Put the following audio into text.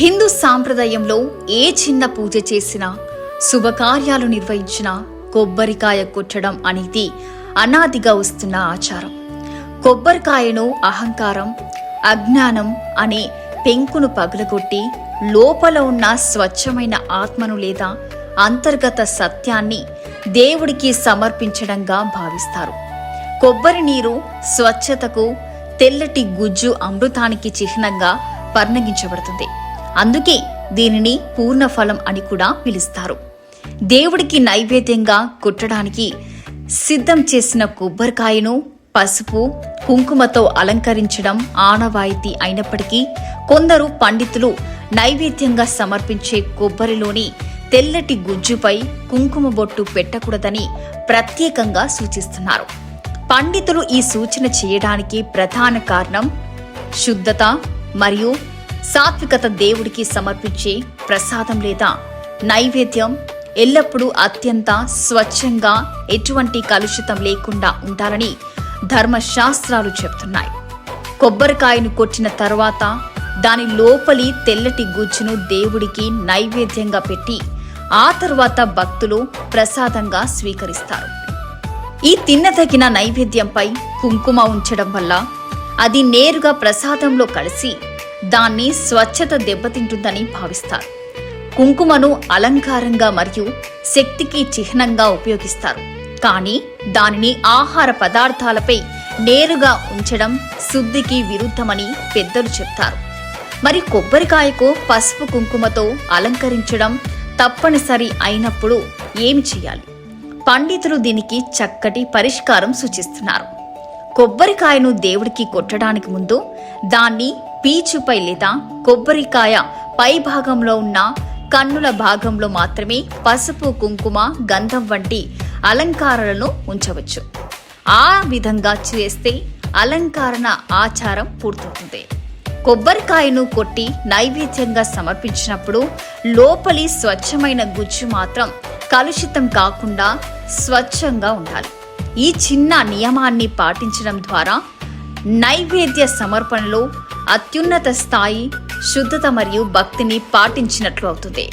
హిందూ సాంప్రదాయంలో ఏ చిన్న పూజ చేసినా శుభకార్యాలు నిర్వహించినా కొబ్బరికాయ కొట్టడం అనేది అనాదిగా వస్తున్న ఆచారం. కొబ్బరికాయను అహంకారం అజ్ఞానం అనే పెంకును పగలగొట్టి లోపల ఉన్న స్వచ్ఛమైన ఆత్మను లేదా అంతర్గత సత్యాన్ని దేవుడికి సమర్పించడంగా భావిస్తారు. కొబ్బరి నీరు స్వచ్ఛతకు తెల్లటి గుజ్జు అమృతానికి చిహ్నంగా పరిణగించబడుతుంది అందుకే దీనిని పూర్ణఫలం అని కూడా పిలుస్తారు. దేవుడికి నైవేద్యంగా కుట్టడానికి సిద్ధం చేసిన కొబ్బరికాయను పసుపు కుంకుమతో అలంకరించడం ఆనవాయితీ అయినప్పటికీ కొందరు పండితులు నైవేద్యంగా సమర్పించే కొబ్బరిలోని తెల్లటి గుజ్జుపై కుంకుమ బొట్టు పెట్టకూడదని ప్రత్యేకంగా సూచిస్తున్నారు. పండితులు ఈ సూచన చేయడానికి ప్రధాన కారణం శుద్ధత మరియు సాత్వికత దేవుడికి సమర్పించే ప్రసాదం లేదా నైవేద్యం ఎల్లప్పుడూ అత్యంత స్వచ్ఛంగా ఎటువంటి కలుషితం లేకుండా ఉండాలని ధర్మశాస్త్రాలు చెప్తున్నాయి. కొబ్బరికాయను కొట్టిన తర్వాత దాని లోపలి తెల్లటి గుజ్జును దేవుడికి నైవేద్యంగా పెట్టి ఆ తర్వాత భక్తులు ప్రసాదంగా స్వీకరిస్తారు. ఈ తిన్నదగిన నైవేద్యంపై కుంకుమ ఉంచడం వల్ల అది నేరుగా ప్రసాదంలో కలిసి దాన్ని స్వచ్ఛత దెబ్బతింటుందని భావిస్తారు. కుంకుమను అలంకారంగా మరియు శక్తికి చిహ్నంగా ఉపయోగిస్తారు. కానీ దానిని ఆహార పదార్థాలపై నేరుగా ఉంచడం శుద్ధికి విరుద్ధమని పెద్దలు చెప్తారు. మరి కొబ్బరికాయకు పసుపు కుంకుమతో అలంకరించడం తప్పనిసరి అయినప్పుడు ఏమి చేయాలి? పండితులు దీనికి చక్కటి పరిష్కారం సూచిస్తున్నారు. కొబ్బరికాయను దేవుడికి కొట్టడానికి ముందు దాన్ని పీచుపై లేదా కొబ్బరికాయ పై భాగంలో ఉన్న కన్నుల భాగంలో మాత్రమే పసుపు కుంకుమ గంధం వంటి అలంకారాలను ఉంచవచ్చు. ఆ విధంగా చేస్తే అలంకరణ ఆచారం పూర్తవుతుంది. కొబ్బరికాయను కొట్టి నైవేద్యంగా సమర్పించినప్పుడు లోపలి స్వచ్ఛమైన గుజ్జు మాత్రం కలుషితం కాకుండా స్వచ్ఛంగా ఉండాలి. ఈ చిన్న నియమాన్ని పాటించడం ద్వారా నైవేద్య సమర్పణలో అత్యున్నత స్థాయి శుద్ధత మరియు భక్తిని పాటించినట్లు అవుతుంది.